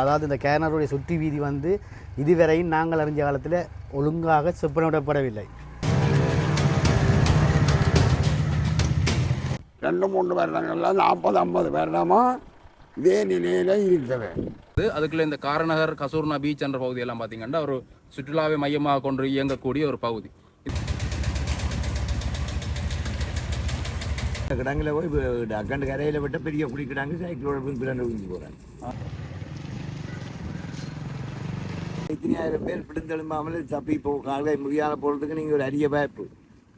அதாவது இந்த கேனருடைய சுற்றி வீதி வந்து இதுவரையும் நாங்கள் அறிஞ்ச காலத்தில் ஒழுங்காக செப்பனிடப்படவில்லை. ரெண்டு மூணு வருடங்கள்ல நாற்பது ஐம்பது வருடமா இதே நிலையில இருக்குது அது அதுக்குள்ள இந்த காரநகர் கசூர்னா பீச் என்ற பகுதியெல்லாம் பார்த்தீங்கன்னா ஒரு சுற்றுலாவை மையமாக கொண்டு இயங்கக்கூடிய ஒரு பகுதி. கிடங்குல போய் அக்கண்டு கரையில் விட்ட பெரிய குடி கிடாங்க சைக்கிளோட போய் பிறந்து விழுந்து போகிறாங்க இத்தனையாயிரம் பேர் பிடிந்தெழும்பாமல் தப்பி போ காலை முடியாத போகிறதுக்கு நீங்கள் ஒரு அரிய வாய்ப்பு.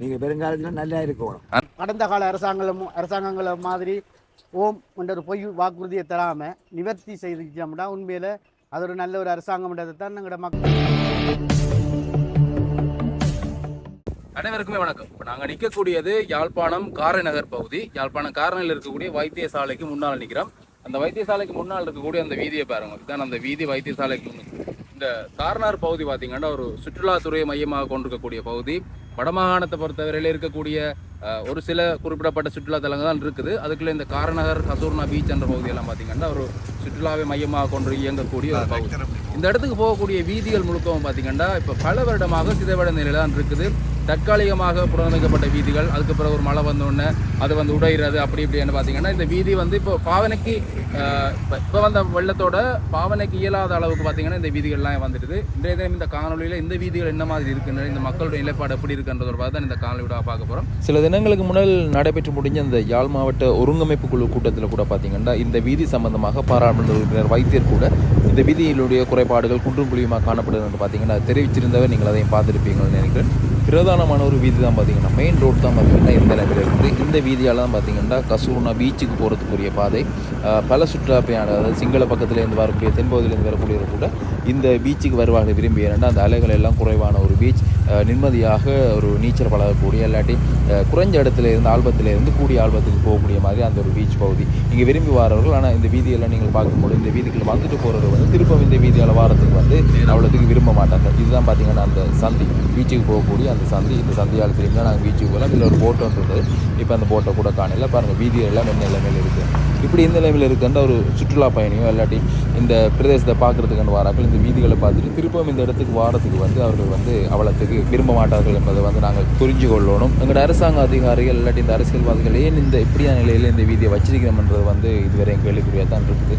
நீங்கள் பெருங்காலத்தில் நல்லா இருக்கணும் கடந்த கால அரசாங்கம் அரசாங்கங்களை மாதிரி ஓம் என்ற ஒரு பொய் வாக்குறுதியை தராமல் நிவர்த்தி செய்துச்சோம்னா உண்மையில் அது ஒரு நல்ல ஒரு அரசாங்கம்ன்றதை தான் எங்களோட மக்கள் அனைவருக்குமே வணக்கம். இப்போ நாங்கள் நிற்கக்கூடியது யாழ்ப்பாணம் காரைநகர் பகுதி. யாழ்ப்பாணம் காரணில் இருக்கக்கூடிய வைத்தியசாலைக்கு முன்னால் நிற்கிறோம் அந்த வைத்தியசாலைக்கு முன்னால் இருக்கக்கூடிய அந்த வீதியை பாருங்க. இதுதான் அந்த வீதி வைத்தியசாலைக்கு முன்னு இந்த தார்னார் பகுதி பார்த்தீங்கன்னா ஒரு சுற்றுலாத்துறையை மையமாக கொண்டிருக்கக்கூடிய பகுதி. வடமாகாணத்தை பொறுத்தவரையில் இருக்கக்கூடிய ஒரு சில குறிப்பிடப்பட்ட சுற்றுலா தலங்கள் தான் இருக்குது. அதுக்குள்ள இந்த காரநகர் கசூர்னா பீச் என்ற பகுதியெல்லாம் பார்த்தீங்கன்னா ஒரு சுற்றுலாவை மையமாக கொண்டு இயங்கக்கூடிய ஒரு பகுதி. இந்த இடத்துக்கு போகக்கூடிய வீதிகள் முழுக்கவும் பார்த்தீங்கன்னா இப்போ பல வருடமாக சிதைவட நிலையில தான் இருக்குது. தற்காலிகமாக புனரமைக்கப்பட்ட வீதிகள் அதுக்கு பிறகு ஒரு மழை வந்த உடனே அது வந்து உடைகிறது அப்படி இப்படின்னு பார்த்தீங்கன்னா இந்த வீதி வந்து இப்போ பாவனைக்கு இப்போ வந்த வெள்ளத்தோட பாவனைக்கு இயலாத அளவுக்கு பார்த்தீங்கன்னா இந்த வீதிகள்லாம் வந்துடுது. இன்றைய தினம் இந்த காணொலியில் இந்த வீதிகள் என்ன மாதிரி இருக்குன்னு இந்த மக்களுடைய நிலைப்பாடு எப்படி இருக்குன்றதோட தான் இந்த காணொலியோட பார்க்க போகிறோம் சில தினங்களுக்கு முன்னால் நடைபெற்று முடிஞ்ச அந்த யாழ் மாவட்ட ஒருங்கமைப்பு குழு கூட்டத்தில் கூட பார்த்தீங்கன்னா இந்த வீதி சம்பந்தமாக பாராளுமன்ற உறுப்பினர் வைத்தியர் கூட இந்த வீதியினுடைய குறைபாடுகள் குன்றும் குழியுமாக காணப்படுது என்று பார்த்தீங்கன்னா தெரிவிச்சிருந்தவர். நீங்கள் அதையும் பார்த்துருப்பீங்கன்னு நினைக்கிறேன். பிரதானமான ஒரு வீதி தான் பார்த்தீங்கன்னா மெயின் ரோடு தான் பார்த்தீங்கன்னா இந்த நிலையில் இருக்குது இந்த வீதியால் தான் பார்த்தீங்கன்னா கசூர்னா பீச்சுக்கு போகிறதுக்குரிய பாதை. பல சுற்றுலா பயணம் அதாவது சிங்கள பக்கத்துலேருந்து வரக்கூடிய தென்பகுதியிலேருந்து வரக்கூடியவர் கூட இந்த பீச்சுக்கு வருவாங்க விரும்பி. ஏன்னா அந்த அலைகள் எல்லாம் குறைவான ஒரு பீச் நிம்மதியாக ஒரு நீச்சல் பழகக்கூடிய இல்லாட்டி குறைஞ்ச இடத்துல இருந்து ஆல்பத்தில் இருந்து கூடிய ஆல்பத்துக்கு போகக்கூடிய மாதிரி அந்த ஒரு பீச் பகுதி. இங்கே விரும்பி வரவர்கள் ஆனால் இந்த வீதியெல்லாம் நீங்கள் பார்க்கும்போது இந்த வீதிக்குள்ள வந்துட்டு போகிறவர் வந்து திருப்பம் இந்த வீதியால் வாரத்துக்கு வந்து அவ்வளோத்துக்கு விரும்ப மாட்டாங்க. இதுதான் பார்த்தீங்கன்னா அந்த சந்தி. பீச்சுக்கு போகக்கூடிய அந்த சந்தி. இந்த சந்தியால் திரும்பி நாங்கள் பீச்சுக்கு போகலாம். இதில் ஒரு போட்டோ இருந்தது இப்போ அந்த போட்டோ கூட காணல. பாருங்கள் வீதியெல்லாம் என்ன நிலைமையில் இருக்குது இப்படி இந்த நிலைமையில் இருக்கின்ற ஒரு சுற்றுலா பயணியோ இல்லாட்டி இந்த பிரதேசத்தை பார்க்குறதுக்கான வாராக்கள் இந்த வீதிகளை பார்த்துட்டு திருப்பம் இந்த இடத்துக்கு வாரத்துக்கு வந்து அவர்கள் வந்து அவ்வளோத்துக்கு விரும்ப மாட்டார்கள் என்பதை வந்து நாங்கள் புரிஞ்சு கொள்ளணும் எங்களோட அரசாங்க அதிகாரிகள் இல்லாட்டி இந்த அரசியல்வாதிகள் ஏன் இந்த இப்படியான நிலையில் இந்த வீதியை வச்சிருக்கிறோம்ன்றது வந்து இதுவரை கேள்விக்குறியாக தான் இருக்குது.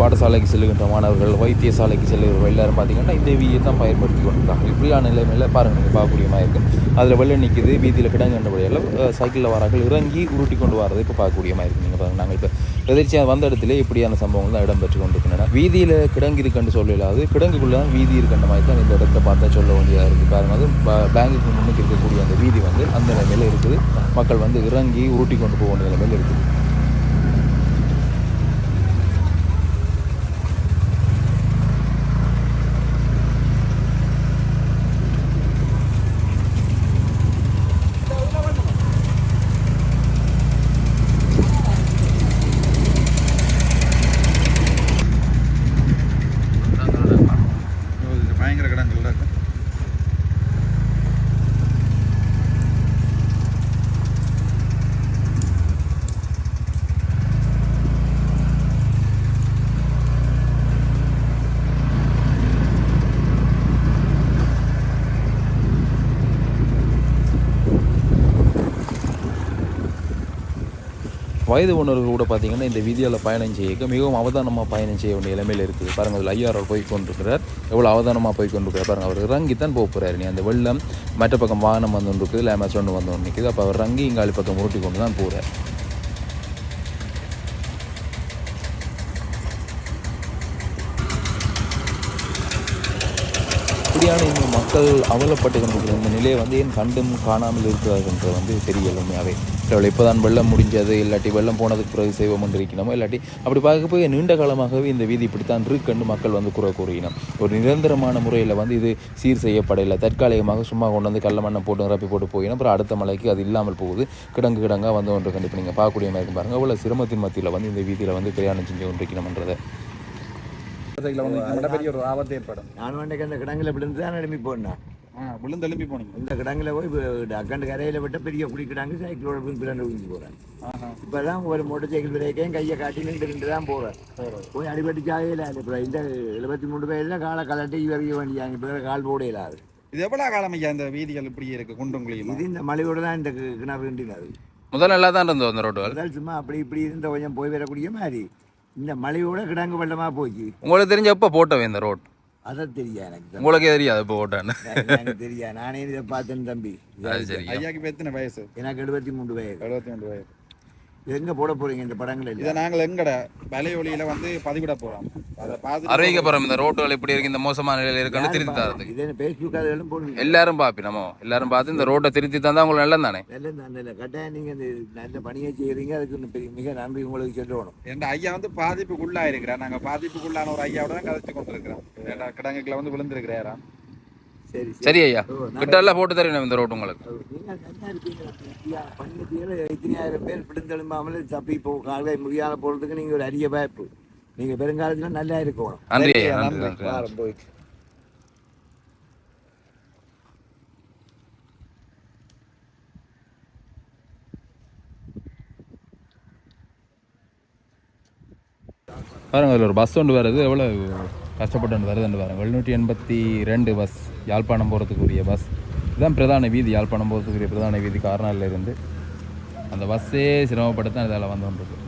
பாடசாலைக்கு செல்லுகின்ற மாணவர்கள் வைத்தியசாலைக்கு செல்கிறவர்கள் எல்லாரும் பார்த்தீங்கன்னா இந்த வீதியை தான் பயன்படுத்தி கொண்டிருக்காங்க. இப்படியான நிலைமையில் பாருங்கள் நீங்கள் பார்க்கக்கூடியமாக இருக்குது அதில் வெள்ளம் நிற்கிது வீதியில் கிடங்குன்றபடியெல்லாம் சைக்கிளில் வரார்கள் இறங்கி உருட்டி கொண்டு வரது இப்போ பார்க்கக்கூடியமாக இருக்குது நீங்கள் பாருங்கள் நாங்கள் இப்போ எதிர்ச்சியாக வந்த இடத்துல இப்படியான சம்பவங்கள் தான் இடம்பெற்று கொண்டிருக்கின்றன. வீதியில் கிடங்கு இருக்குன்னு சொல்லலாது. கிடங்குக்குள்ளே தான் வீதி இருக்கின்ற மாதிரி தான் இந்த இடத்த பார்த்தா சொல்ல வேண்டியதாக இருக்குது பாருங்கள் அது பேங்குக்கு முன்னுக்கு இருக்கக்கூடிய அந்த வீதி வந்து அந்த நிலைமையில் இருக்குது. மக்கள் வந்து இறங்கி உருட்டி கொண்டு போக வேண்டிய நிலைமையில் இருக்குது. வயது உணர்வு கூட பார்த்தீங்கன்னா இந்த வீதியால் பயணம் செய்ய மிகவும் அவதானமாக பயணம் செய்ய வேண்டிய நிலைமையில் இருக்குது. பாருங்கள் அதில் ஐயாறு போய் கொண்டிருக்கிறார் எவ்வளோ அவதானமாக போய் கொண்டிருக்கிறார் பாருங்கள் அவர் இறங்கி தான் போக போகிறார் நீ அந்த வெள்ளம் மற்ற பக்கம் வாகனம் வந்து இருக்குது இல்லை அமேசான் வந்து ஒன்று நிற்குது அப்போ அவர் இறங்கி இங்காலி பக்கம் உருட்டி கொண்டு தான் போகிறார் இப்படியான இந்த மக்கள் அவலப்பட்டு கொண்டிருக்கிற இந்த நிலையை வந்து ஏன் கண்டும் காணாமல் இருக்கிறார்கள் வந்து தெரியல உண்மையாகவே இப்போ தான் வெள்ளம் முடிஞ்சது இல்லாட்டி வெள்ளம் போனதுக்கு பிறகு செய்வோம் இருக்கணுமோ இல்லாட்டி அப்படி பார்க்க போய் நீண்ட காலமாகவே இந்த வீதி இப்படித்தான் இருக்குன்னு மக்கள் வந்து குறை கூறினோம் ஒரு நிரந்தரமான முறையில் வந்து இது சீர் செய்யப்படலை தற்காலிகமாக சும்மா கொண்டு வந்து கல்ல மண்ணை போட்டு நிரப்பி போட்டு போயினா அப்புறம் அடுத்த மலைக்கு அது இல்லாமல் போகுது. கிடங்கு கிடங்காக வந்து ஒன்று கண்டிப்பாக நீங்கள் பார்க்கக்கூடிய மாதிரி இருக்கும். பாருங்கள் அவ்வளோ சிரமத்தின் மத்தியில் வந்து இந்த வீதியில் வந்து பிரயாணம் செஞ்சு கொண்டிருக்கணும்ன்றதை வந்து பெரிய ஒரு ஆபத்து ஏற்படும். நான் அந்த கிடங்குல விழுந்து தான் எழுப்பி போனேன். விழுந்தெலும்பி போனீங்க இந்த கிடங்குல போய் அக்கண்டு கரையில் விட்ட பெரிய குடி கிடங்கு சைக்கிளோட போய் பிறண்டு விழுந்து போகிறேன் ஆஹா இப்போ தான் ஒரு மோட்டர் சைக்கிள் பிரேக்கையும் கையை காட்டி நின்று நின்று தான் போகிறேன் போய் அடிபட்டு சாகையில் இப்போ இந்த எழுபத்தி மூணு பேரில் காலை கலட்டி வரைய வேண்டியாங்க இப்போ கால் போட இல்லாது இது எவ்வளவு காலம் ஐயா இந்த வீதிகள் இப்படி இருக்கு குண்டும் குழியுமா இது இந்த மலையோட தான் இந்த கிணறு கிண்டினது முதல்ல நல்லா தான் இருந்தோம் அந்த ரோடுகள் முதல் சும்மா அப்படி இப்படி இருந்த கொஞ்சம் போய் வரக்கூடிய மாதிரி இந்த மலையோட கிடங்கு வெள்ளமாக போச்சு உங்களுக்கு தெரிஞ்ச எப்போ போட்டோம் இந்த ரோட் அதை தெரியா எனக்கு. உங்களுக்கே தெரியாது இப்போ போட்டேன்னு எனக்கு தெரியா. நானே இதை பார்த்தேன் தம்பி. ஐயாக்கு எத்தனை வயசு? எனக்கு எழுபத்தி மூணு வயது. எழுபத்தி ரெண்டு வயசு எங்க போட போறீங்க இந்த படங்கள் இதை நாங்கள் எங்கட வலையொலியில வந்து பதிவிட போறோம். அதை பார்த்து அறிவிக்க போகிறோம் இந்த ரோட்டுகள் இப்படி இருக்கு இந்த மோசமான நிலையில் இருக்குன்னு திருத்தி தரதுக்கு. இது ஃபேஸ்புக் அதெல்லாம் போடுங்க எல்லாரும் பாப்பி நம்ம எல்லாரும் பார்த்து இந்த ரோட்டை திருத்தி தந்தா உங்களுக்கு நல்லது தானே? நல்ல நல்ல கட்டாயம் நீங்க இந்த நல்ல பணியை செய்யறீங்க. அதுக்கு மிக நன்றி உங்களுக்கு சொல்லணும். என் ஐயா வந்து பாதிப்புக்குள்ளா இருக்கிறார் நாங்க பாதிப்புக்குள்ளான ஒரு ஐயாவோட தான் கதைச்சு கொண்டிருக்கிறோம். ஏன்டா கிடங்குக்குள்ள வந்து விழுந்திருக்கிறாரா சரி சரி. ஐயா. ஓ, நல்ல- கிட்ட எல்லாம் போட்டு தரணும் இந்த ரோட்டு உங்களுக்கு. இத்தனையாயிரம் பேர் பிடிந்தெழும்பாமல் தப்பி போ காலை முடியாத போறதுக்கு நீங்க ஒரு அரிய வாய்ப்பு. நீங்க பெருங்காலத்துல நல்லா இருக்கணும். நன்றி சரி, ஐயா நன்றி. நன்றி நன்றி. வாரம் போயிட்டு. பாருங்க அதில் ஒரு பஸ் ஒன்று வருது. எவ்வளோ கஷ்டப்பட்டு வருதுன்னு பாருங்க. எழுநூற்றி எண்பத்தி ரெண்டு பஸ் யாழ்ப்பாணம் போகிறதுக்குரிய பஸ் இதுதான் பிரதான வீதி யாழ்ப்பாணம் போகிறதுக்குரிய பிரதான வீதி கார்னாலில் அந்த பஸ்ஸே சிரமப்பட்டு தான் இதால் வந்து கொண்டிருக்கு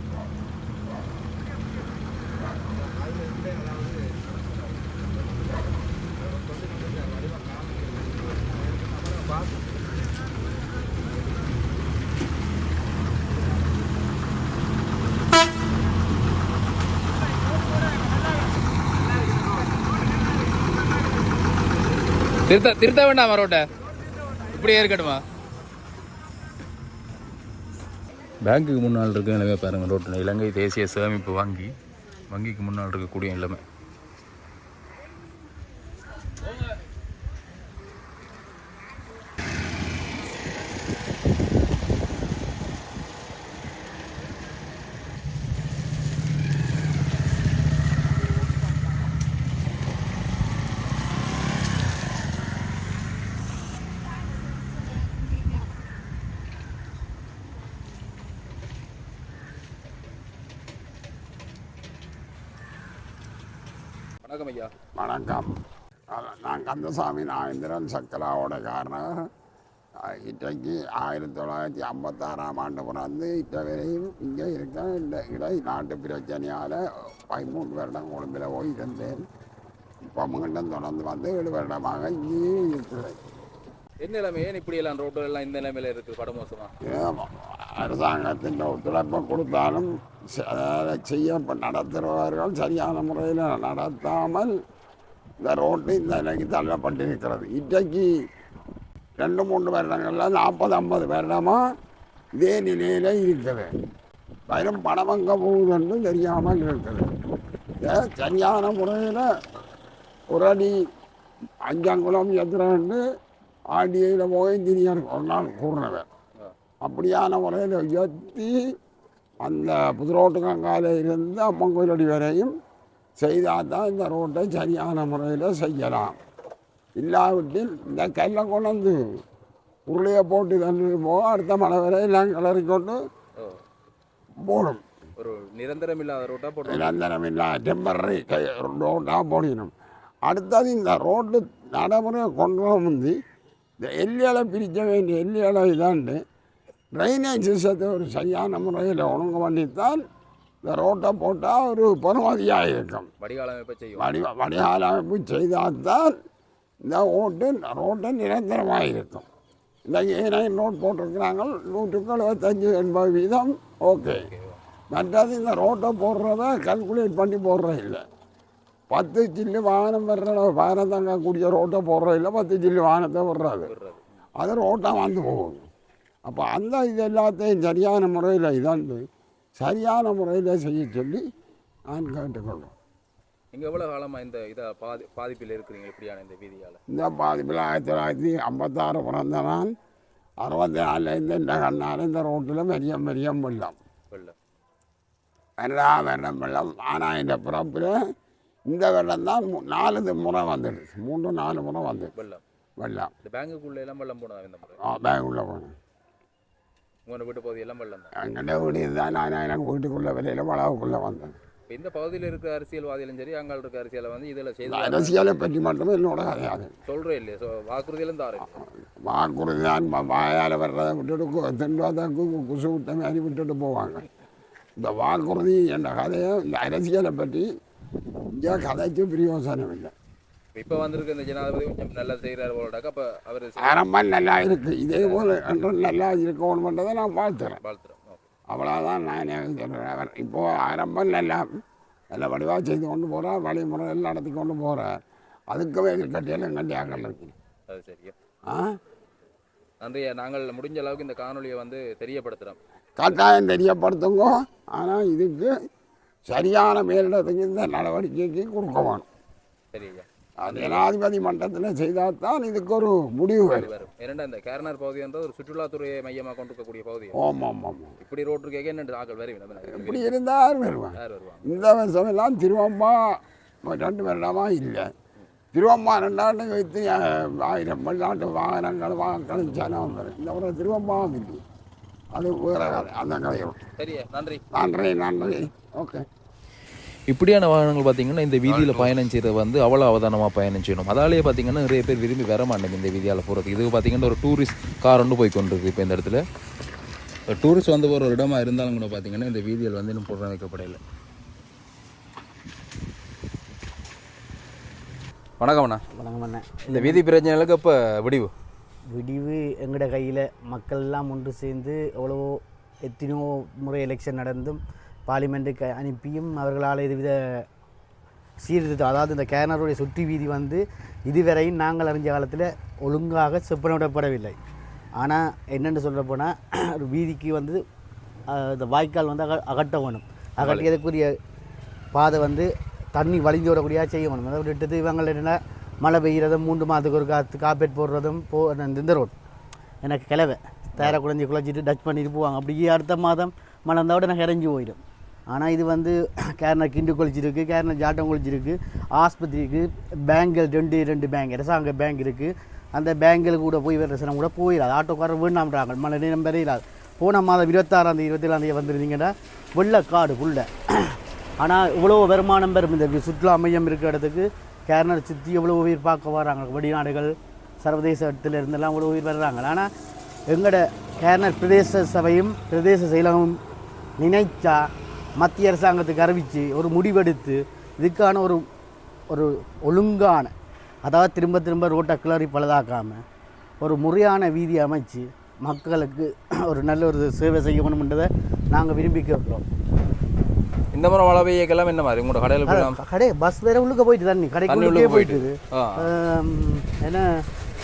திருத்த திருத்த வேண்டாம் ரோட்டை இப்படியே இருக்கட்டுமா? பேங்க்குக்கு முன்னால் இருக்க நிலைமை பாருங்கள் ரோட்டில் இலங்கை தேசிய சேமிப்பு வங்கி வங்கிக்கு முன்னால் இருக்கக்கூடிய நிலைமை. வணக்கம் ஐயா. வணக்கம். நான் கந்தசாமி நாகேந்திரன் சக்கராவோட காரணம். இன்றைக்கு ஆயிரத்தி தொள்ளாயிரத்தி ஐம்பத்தாறாம் ஆண்டு பிறந்து இட்ட வரையும் இங்கே இருக்க இந்த இடை நாட்டு பிரச்சனையால் பதிமூணு வருடம் கொழும்பில் போய் இருந்தேன் இப்போ மீண்டும் தொடர்ந்து வந்து ஏழு வருடமாக இங்கேயே இருக்கிறேன். என்ன நிலைமை ஏன் இப்படி எல்லாம் ரோட்டு எல்லாம் இந்த நிலைமையில இருக்கு? படமோசமா அரசாங்கத்தின் ஒத்துழைப்பை கொடுத்தாலும் செய்ய நடத்துகிறவர்கள் சரியான முறையில் நடத்தாமல் இந்த ரோட்டு இந்த நிலைக்கு தள்ளப்பட்டிருக்கிறது. இன்றைக்கு ரெண்டு மூன்று வருடங்களில் நாற்பது ஐம்பது வருடமாக இதே நிலையில் இருக்குது. வெறும் பணம் அங்கே போகுதுன்னு தெரியாமல் இருக்குது. சரியான முறையில் ஒரு அடி அஞ்சாங்குளம் எத்திரண்டு ஆடியில் போய் திடீர்னு ஒரு நாள் கூறினவர். அப்படியான முறையில் உயர்த்தி அந்த புதுரோட்டு கங்கால இருந்து அம்மன் கோயிலடி வரையும் செய்தால் தான் இந்த ரோட்டை சரியான முறையில் செய்யலாம். இல்லாவிட்டில் இந்த கல்லை கொண்டு உருளையை போட்டு தந்துட்டு போக அடுத்த மழை வரை எல்லாம் கிளறி கொண்டு போடும் ஒரு நிரந்தரம் இல்லாத ரோட்டா போட்டு நிரந்தரம் இல்லை டெம்பரரி ரோட்டாக போடணும். அடுத்தது இந்த ரோட்டு நடைமுறையை கொண்டு வந்து இந்த எல்லைகளை பிரிக்க வேண்டிய எல்லைகளை இதாண்டு ட்ரைனேஜ் சிஸ்டத்தை ஒரு சரியான முறையில் ஒழுங்கு பண்ணித்தான் இந்த ரோட்டை போட்டால் ஒரு பெருமதியாக இருக்கும் வடிகால அமைப்பை செய்யும். வடி வடிகால அமைப்பு செய்தால்தான் இந்த ஓட்டு ரோட்டு நிரந்தரமாக இருக்கும் இந்த ஏனைய நோட் போட்டிருக்கிறாங்க நூற்றுக்கு எழுபத்தஞ்சு எண்பது வீதம் ஓகே. மற்றது இந்த ரோட்டை போடுறத கல்குலேட் பண்ணி போடுற இல்லை. பத்து சில்லு வாகனம் வர்ற வாகனம் தங்கக்கூடிய ரோட்டை போடுற இல்லை பத்து சில்லு வாகனத்தை விடுறாது. அது ரோட்டாக வந்து போகுது. அப்போ அந்த இது எல்லாத்தையும் சரியான முறையில் இதாண்டு சரியான முறையில் செய்ய சொல்லி நான் கேட்டுக்கொள்கிறேன் நீங்க எவ்வளவு காலமா இந்த இத பாதி பாதிப்பில் இருக்கிறீங்க இப்படியான இந்த வீதியால? இந்த பாதிப்பில் ஆயிரத்தி தொள்ளாயிரத்தி ஐம்பத்தாறு பிறந்த நான் அறுபத்தி நாலுலேருந்து இந்த கண்ணால் இந்த ரோட்டில் பெரிய பெரிய வெள்ளம். வெள்ளம். எல்லா வெள்ளம் வெள்ளம். ஆனால் இந்த பிறப்பில் இந்த வெள்ளம் தான் நாலு முறை வந்துடுச்சு. மூன்று நாலு முறை வந்துடுச்சு. வெள்ளம். வெள்ளம். பேங்குக்குள்ள எல்லாம் வெள்ளம் போனதா இந்த முறை? ஆ பேங்க் உள்ள போனேன் உங்களோட வீட்டு பகுதி எல்லாம் வெள்ளம் தான்? எங்கிட்ட வீடு தான். நான் எனக்கு வீட்டுக்குள்ள விலையில் வளவுக்குள்ளே வந்தேன். இப்ப இந்த பகுதியில் இருக்கிற அரசியல்வாதிகளும் சரி அங்கே இருக்க அரசியலை வந்து இதில் செய்து அரசியலை பற்றி மட்டுமே என்னோட கிடையாது சொல்கிறேன் இல்லையா? ஸோ வாக்குறுதியிலும் தாரு வாக்குறுதி தான். வாயால் வர்றதை விட்டுட்டு தென்பாதாக்கு குசு விட்ட மாதிரி விட்டுட்டு போவாங்க. இந்த வாக்குறுதி என்ற கதையை இந்த அரசியலை பற்றி இங்கே கதைக்கு பிரயோசனம் இல்லை. இப்போ வந்திருக்க இந்த ஜனாதிபதி கொஞ்சம் நல்லா செய்கிறார் போலடாக்க அப்போ அவர் ஆரம்பம் நல்லா இருக்கு. இதே போல் என்றும் நல்லா இருக்கணுன்றதை நான் வாழ்த்துறேன். வாழ்த்துறோம். ஓகே. அவ்வளோதான் நான் சொல்கிறேன் இப்போது ஆரம்பம் நல்லா நல்ல வடிவாக செய்து கொண்டு போகிறார் வழிமுறைகள் நடத்தி கொண்டு போகிறார் அதுக்கவே எதிர்கட்டியில் எங்கள் இருக்கு அது சரி. ஆ? நன்றி. நாங்கள் முடிஞ்ச அளவுக்கு இந்த காணொலியை வந்து தெரியப்படுத்துகிறோம் கட்டாயம் தெரியப்படுத்துங்க. ஆனால் இதுக்கு சரியான மேலிடத்துக்கு இந்த நடவடிக்கைக்கு கொடுக்க வேணும். சரி ஐயா. அது ஜனாதிபதி மன்றத்தில் செய்தால் தான் இதுக்கு ஒரு முடிவு வரும். ஏன்னா இந்த கேரனார் பகுதின்றது ஒரு சுற்றுலாத்துறையை மையமாக கொண்டு இருக்கக்கூடிய பகுதி ஓம் ஆமாம் ஆமாம் இப்படி ரோட்டு கேட்க என்ன ஆக்கள் வருவீங்க இப்படி இருந்தால் வருவேன் யார் வருவாங்க? இந்த வருஷம் எல்லாம் திருவம்பா ரெண்டு வருடமாக இல்லை. திருவம்பா ரெண்டாண்டு வைத்து ஆயிரம் வெளிநாட்டு வாகனங்கள் வாங்கணும் ஜனம் வரும். இந்த ஒரு திருவம்பாவும் இல்லை அது வேற அந்த கதையும் சரியா. நன்றி. நன்றி நன்றி. ஓகே. இப்படியான வாகனங்கள் பார்த்தீங்கன்னா இந்த வீதியில் பயணம் செய்கிறது வந்து அவ்வளோ அவதானமாக பயணம் செய்யணும். அதாலேயே பார்த்தீங்கன்னா நிறைய பேர் விரும்பி வர மாட்டேங்க இந்த வீதியால் போகிறதுக்கு இது பார்த்தீங்கன்னா ஒரு டூரிஸ்ட் கார் ஒன்று போய் கொண்டிருக்கு இப்போ இந்த இடத்துல. டூரிஸ்ட் வந்து ஒரு இடமா இருந்தாலும் கூட பார்த்தீங்கன்னா இந்த வீதியில் வந்து இன்னும் புற வைக்கப்படையில வணக்கம் அண்ணா. வணக்கம் அண்ணே. இந்த வீதி பிரச்சனைகளுக்கு இப்போ விடிவு? விடிவு எங்கட கையில் மக்கள் எல்லாம் ஒன்று சேர்ந்து எவ்வளவோ எத்தனையோ முறை எலெக்ஷன் நடந்தும் பார்லிமெண்ட்டுக்கு அனுப்பியும் அவர்களால் இதுவித சீர்திருத்தம் அதாவது இந்த கேனருடைய சுற்றி வீதி வந்து இதுவரையும் நாங்கள் அறிஞ்ச காலத்தில் ஒழுங்காக செப்பனிடப்படவில்லை ஆனால் என்னென்னு சொல்ல போனால் வீதிக்கு வந்து இந்த வாய்க்கால் வந்து அக அகட்ட வேணும். அகட்டியதுக்குரிய பாதை வந்து தண்ணி வழிஞ்சு விடக்கூடிய செய்ய வேணும். அதை விட்டுட்டு இவங்க என்னென்னா மழை பெய்கிறதும் மூன்று மாதத்துக்கு ஒரு காத்து காப்பேட் போடுறதும் போ இந்த ரோட் எனக்கு கிளவை தேர குழஞ்சி குழச்சிட்டு டச் பண்ணிட்டு போவாங்க. அப்படியே அடுத்த மாதம் மழை இருந்தால் விட எனக்கு இறஞ்சி போயிடும். ஆனால் இது வந்து கேரளா கிண்டு குளிச்சிருக்கு கேரளா ஜாட்டம் குளிச்சிருக்கு ஆஸ்பத்திரி இருக்குது பேங்கில் ரெண்டு ரெண்டு பேங்க் அரசாங்க பேங்க் இருக்குது அந்த பேங்கில் கூட போய் வேறு சிலம் கூட போயிடாது ஆட்டோக்காரர் வேண்டாம்ன்றாங்க. மழை நேரம் பெறையிடாது போன மாதம் இருபத்தாறாம் தேதி இருபத்தேழாம் தேதி வந்திருந்தீங்கன்னா வெள்ளக்காடு புள்ள ஆனால் இவ்வளோ வருமானம் பெறும் இந்த சுற்றுலா மையம் இருக்கிற இடத்துக்கு கேரளா சுற்றி எவ்வளோ உயிர் பார்க்க வராங்க. வெளிநாடுகள் சர்வதேச இடத்துல இருந்தெல்லாம் இவ்வளோ உயிர் வர்றாங்க. ஆனால் எங்களோட கேரள பிரதேச சபையும் பிரதேச செயலகமும் நினைச்சா மத்திய அரசாங்கத்துக்கு அறிவித்து ஒரு முடிவெடுத்து இதுக்கான ஒரு ஒரு ஒழுங்கான அதாவது திரும்ப திரும்ப ரோட்டை கிளறி பழுதாக்காமல் ஒரு முறையான வீதி அமைச்சு மக்களுக்கு ஒரு நல்ல ஒரு சேவை செய்யணும்ன்றதை நாங்கள் விரும்பி கேட்குறோம். இந்த முறை மழை பெய்யக்கெல்லாம் என்ன மாதிரி? உங்களோட கடையில் கடை பஸ் வேற உள்ளுக்க போயிட்டு தண்ணி கடைக்குள்ளே போயிட்டு. ஏன்னா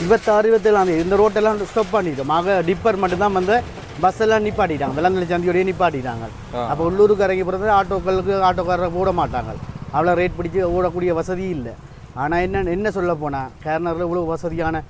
இருபத்தாறு இருபத்தேழாம் தேதி இந்த ரோட்டெல்லாம் ஸ்டாப் பண்ணிட்டோம். ஆக டிப்பர் மட்டும்தான் வந்து பஸ் எல்லாம் நிப்பாட்டிட்டாங்க. வெள்ளந்தலை சந்தியோடய நிப்பாட்டிட்டாங்க. அப்போ உள்ளூருக்கு இறங்கி போகிறது ஆட்டோக்களுக்கு ஆட்டோக்காரர் ஓட மாட்டாங்க. அவ்வளோ ரேட் பிடிச்சி ஓடக்கூடிய வசதி இல்லை. ஆனால் என்ன என்ன சொல்ல போனால் கேரளத்தில் இவ்வளோ வசதியான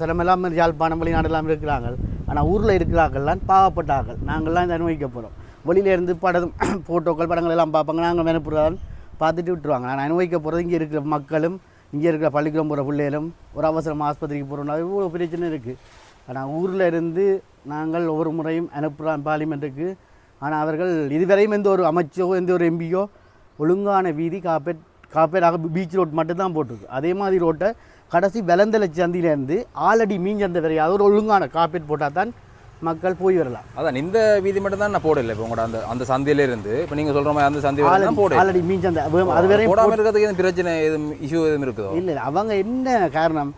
சிலமெல்லாம் யாழ்ப்பாணம் வெளிநாடெல்லாம் இருக்கிறாங்க. ஆனால் ஊரில் இருக்கிறார்கள்லாம் பாவப்பட்டார்கள். நாங்கள்லாம் இதை அனுபவிக்க போகிறோம் வெளியில இருந்து படம் ஃபோட்டோக்கள் படங்கள் எல்லாம் பார்ப்பாங்க. நாங்கள் அனுப்புகிறதால் பார்த்துட்டு விட்டுருவாங்க. நான் அனுபவிக்க போகிறது இங்கே இருக்கிற மக்களும் இங்கே இருக்கிற பள்ளிக்கூடம் போகிற பிள்ளைகளும் ஒரு அவசரம் ஆஸ்பத்திரிக்கு போகிறோம்னா இவ்வளோ பிரச்சனை இருக்குது ஆனால் ஊரில் இருந்து நாங்கள் ஒவ்வொரு முறையும் அனுப்புகிறோம் பார்லிமெண்ட்டுக்கு ஆனால் அவர்கள் இதுவரையும் எந்த ஒரு அமைச்சோ எந்த ஒரு எம்பியோ ஒழுங்கான வீதி காப்பேட் காப்பேடாக பீச் ரோட் மட்டும்தான் போட்டிருக்கு. அதே மாதிரி ரோட்டை கடைசி விளந்தலை சந்தியிலேருந்து ஆலடி மீஞ்சந்த வரை அது ஒரு ஒழுங்கான காப்பேட் போட்டால் தான் மக்கள் போய் வரலாம். அதான் இந்த வீதி மட்டும் தான் நான் போடல. இப்போ உங்களோட அந்த அந்த சந்தையில இருந்து இப்போ நீங்க சொல்ற மாதிரி அந்த சந்தை தான் போடல. ஆலடி மீஞ்சந்த அது வரையும் போடாம இருக்கிறதுக்கு எதுவும் பிரச்சனை எதுவும் இஷ்யூ எதுவும் இருக்குதோ? இல்லை அவங்க என்ன காரணம்?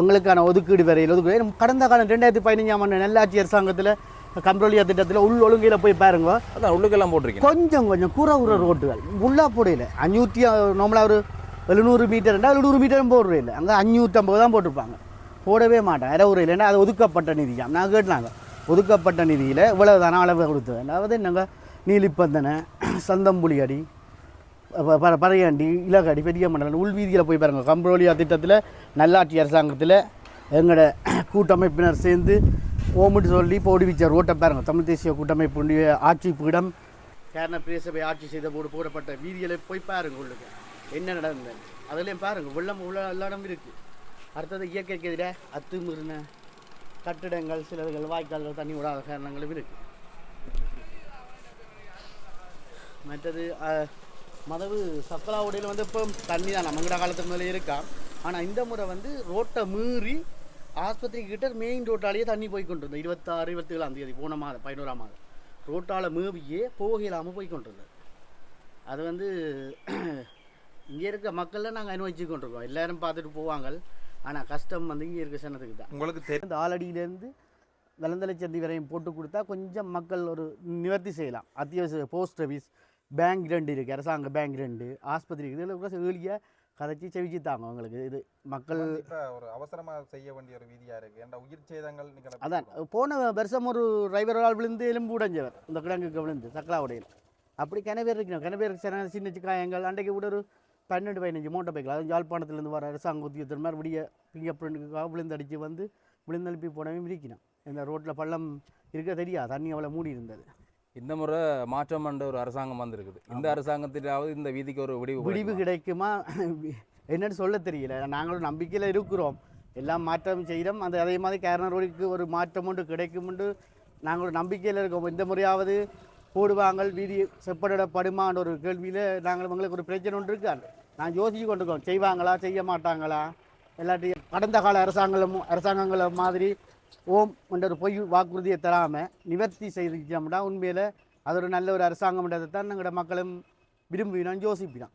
உங்களுக்கான ஒதுக்கீடு வரையில் ஒதுக்கீடு. கடந்த காலம் ரெண்டாயிரத்தி பதினஞ்சாம் ஆண்டு நல்லாட்சி அரசாங்கத்தில் கம்ப்ரோலியா திட்டத்தில் உள் ஒழுங்கையில் போய் பாருங்க. அதான் உள்ளுக்கெல்லாம் போட்டிருக்கேன் கொஞ்சம் கொஞ்சம் குற உற ரோட்டுகள். உள்ளா போடையில. அஞ்சூற்றி நார்மலாக ஒரு எழுநூறு மீட்டர் இருந்தால் எழுநூறு மீட்டரும் போடுறது இல்லை. அங்கே அஞ்சூற்றம்பது தான் போட்டிருப்பாங்க. போடவே இட ஒரு இல்லைன்னா அது ஒதுக்கப்பட்ட நிதியாம் நான் கேட்டாங்க ஒதுக்கப்பட்ட நிதியில் இவ்வளவு தானே அளவு கொடுத்தது. அதாவது என்னங்க? நீலிப்பந்தனை சந்தம்புலி அடி பறையாண்டி இலகாடி பெரிய மண்டலம் உள்வீதியில் போய் பாருங்க. கம்ப்ரோலியா திட்டத்தில் நல்லாட்சி அரசாங்கத்தில் எங்களோட கூட்டமைப்பினர் சேர்ந்து ஓமிட்டு சொல்லி போடி வச்ச ரோட்டை பாருங்க தமிழ் தேசிய கூட்டமைப்புடைய ஆட்சி பீடம். கேரள பிரதேசபை ஆட்சி செய்த போது போடப்பட்ட வீதிகளை போய் பாருங்க உள்ளுக்கு. என்ன நடந்தது? அதுலேயும் பாருங்க வெள்ளம் உள்ள எல்லா இடம் இருக்குது அடுத்தது இயற்கைக்கு எதிராக அத்துமீறின கட்டிடங்கள் சிலர்கள் வாய்க்கால்கள் தண்ணி விடாத காரணங்களும் இருக்குது மற்றது மதவு சக்கலாவுடையில் வந்து இப்போ தண்ணி தான் நம்மங்கிற காலத்துக்கு மேலே இருக்கா. ஆனால் இந்த முறை வந்து ரோட்டை மீறி ஆஸ்பத்திரி கிட்ட மெயின் ரோட்டாலேயே தண்ணி போய் கொண்டிருந்தது. இருபத்தாறு இருபத்தி ஏழாம் தேதி போன மாதம் பதினோராம் மாதம். ரோட்டால் மீறியே போக இல்லாமல் போய் கொண்டிருந்தது. அது வந்து இங்கே இருக்க மக்கள்லாம் நாங்கள் அனுபவிச்சு கொண்டிருக்கோம். எல்லாரும் பார்த்துட்டு போவாங்க ஆனால் கஷ்டம் வந்து இங்கே இருக்க சனத்துக்கு தான். உங்களுக்கு தெரியும் இந்த ஆலடியிலேருந்து வெளந்தலைச்சந்தி வரையும் போட்டு கொடுத்தா கொஞ்சம் மக்கள் ஒரு நிவர்த்தி செய்யலாம். அத்தியாவசிய போஸ்ட் ஆஃபீஸ் பேங்க் ரெண்டு இருக்குது அரசாங்க பேங்க் ரெண்டு ஆஸ்பத்திரி இருக்குது இதில் ஏழியாக கதைச்சி செவிச்சு தாங்க அவங்களுக்கு. இது மக்கள் இப்ப ஒரு அவசரமா செய்ய வேண்டிய ஒரு வீதியா இருக்கு. ஏன்டா உயிர் சேதங்கள் அதான் போன வருஷம் ஒரு டிரைவர் ஆள் விழுந்து எலும்பு உடைஞ்சவர். இந்த கிடங்குக்கு விழுந்து சக்கலாவுடையில் அப்படி கிணவேர் இருக்கணும். கிணவேர் சின்ன சின்ன காயங்கள். அன்றைக்கு கூட ஒரு பன்னெண்டு பதினஞ்சு மோட்டர் பைக்கில் அதாவது யாழ்ப்பாணத்துலேருந்து வர அரசாங்க உத்தியோகத்தர் மாதிரி விடிய ஃபிங்கர் பிரிண்ட்டுக்காக விழுந்தடிச்சு வந்து விழுந்தெழுப்பி போனவன் மிதிக்கணும் இந்த ரோட்டில் பள்ளம் இருக்க தெரியாது. தண்ணி அவ்வளோ மூடி இருந்தது இந்த முறை மாற்றம் என்ற ஒரு அரசாங்கம் வந்திருக்குது. இந்த அரசாங்கத்திலாவது இந்த வீதிக்கு ஒரு விடிவு விடிவு கிடைக்குமா? கிடைக்குமா? என்னன்னு சொல்ல தெரியல. நாங்களும் நம்பிக்கையில் இருக்கிறோம். எல்லாம் மாற்றம் செய்கிறோம். அந்த அதே மாதிரி கேரள ரோடுக்கு ஒரு மாற்றம் உண்டு கிடைக்கும்னு நாங்கள் நம்பிக்கையில் இருக்கோம். இந்த முறையாவது போடுவாங்க வீதி செப்பனிடப்படுமான்ற ஒரு கேள்வியில் நாங்கள் உங்களுக்கு ஒரு பிரச்சனை ஒன்று இருக்கான் நான் யோசிச்சு கொண்டிருக்கோம். செய்வாங்களா செய்ய மாட்டாங்களா? எல்லாத்தையும் கடந்த கால அரசாங்கம் அரசாங்கங்களை மாதிரி ஓம் என்ற பொய் வாக்குறுதியை தராமல் நிவர்த்தி செய்திச்சோம்னா உண்மையில் அது ஒரு நல்ல ஒரு அரசாங்கம்ன்றதை தான் எங்களோட மக்களும் விரும்பினோம் யோசிப்பினோம்.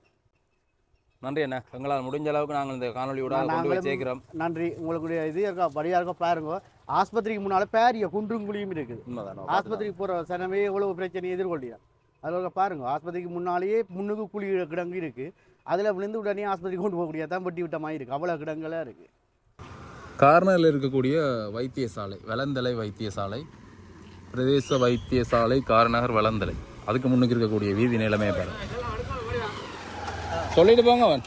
நன்றி அண்ணா. எங்களால் முடிஞ்ச அளவுக்கு நாங்கள் இந்த காணொலியோட கொண்டு போய் சேர்க்கிறோம். நன்றி. உங்களுடைய இது இருக்கா? படியாக இருக்கா? பாருங்க. ஆஸ்பத்திரிக்கு முன்னால் பேரிய குன்றும் குழியும் இருக்குது. உண்மைதான். ஆஸ்பத்திரிக்கு போகிற சனமே எவ்வளவு பிரச்சனையை எதிர்கொள்ளிடும் அதில் பாருங்க. ஆஸ்பத்திரிக்கு முன்னாலேயே முன்னுக்கு குழி கிடங்கு இருக்குது அதில் விழுந்து உடனே ஆஸ்பத்திரிக்கு கொண்டு போக முடியாது தான் வெட்டி விட்ட மாதிரி இருக்குது அவ்வளோ கிடங்கெல்லாம் இருக்குது கார்னரில் இருக்கக்கூடிய வைத்தியசாலை வளந்தலை வைத்தியசாலை பிரதேச வைத்தியசாலை காரநகர் வளந்தலை. அதுக்கு முன்னுக்கு இருக்கக்கூடிய வீதி நிலைமையை பாருங்க சொல்லிட்டு போங்க அவன்.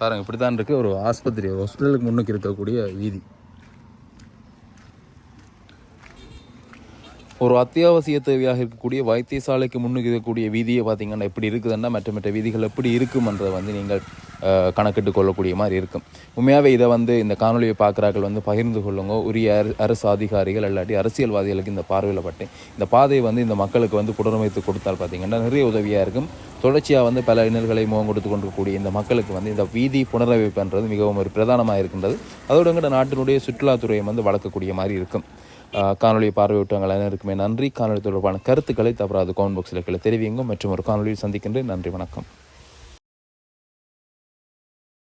பாருங்க இப்படித்தான் இருக்கு ஒரு ஆஸ்பத்திரி ஒரு ஹாஸ்பிட்டலுக்கு முன்னுக்கு இருக்கக்கூடிய வீதி. ஒரு அத்தியாவசிய தேவையாக இருக்கக்கூடிய வைத்தியசாலைக்கு முன்னுக்கு இருக்கக்கூடிய வீதியை பார்த்தீங்கன்னா எப்படி இருக்குதுன்னா மற்ற மற்ற வீதிகள் எப்படி இருக்குமன்றதை வந்து நீங்கள் கணக்கிட்டு கொள்ளக்கூடிய மாதிரி இருக்கும். உண்மையாகவே இதை வந்து இந்த காணொலியை பார்க்குறாக்கள் வந்து பகிர்ந்து கொள்ளுங்க. உரிய அரசு அதிகாரிகள் இல்லாட்டி அரசியல்வாதிகளுக்கு இந்த பார்வையில் பட்டு இந்த பாதையை வந்து இந்த மக்களுக்கு வந்து புனரமைத்து கொடுத்தால் பார்த்தீங்கன்னா நிறைய உதவியாக இருக்கும். தொடர்ச்சியாக வந்து பல இன்னல்களை முகம் கொடுத்து கொண்டிருக்கக்கூடிய இந்த மக்களுக்கு வந்து இந்த வீதி புனரமைப்புன்றது மிகவும் ஒரு பிரதானமாக இருக்கின்றது. அதோடு எங்கட நாட்டினுடைய சுற்றுலாத்துறையை வந்து வளர்க்கக்கூடிய மாதிரி இருக்கும். காணொலியை பார்வையிட்டவங்கள் அனைவருக்குமே நன்றி. காணொலி தொடர்பான கருத்துக்களை தவறாது கமெண்ட் பாக்ஸில் கீழே தெரிவிங்க. மற்றும் ஒரு காணொலியில் சந்திக்கின்றேன். நன்றி வணக்கம்.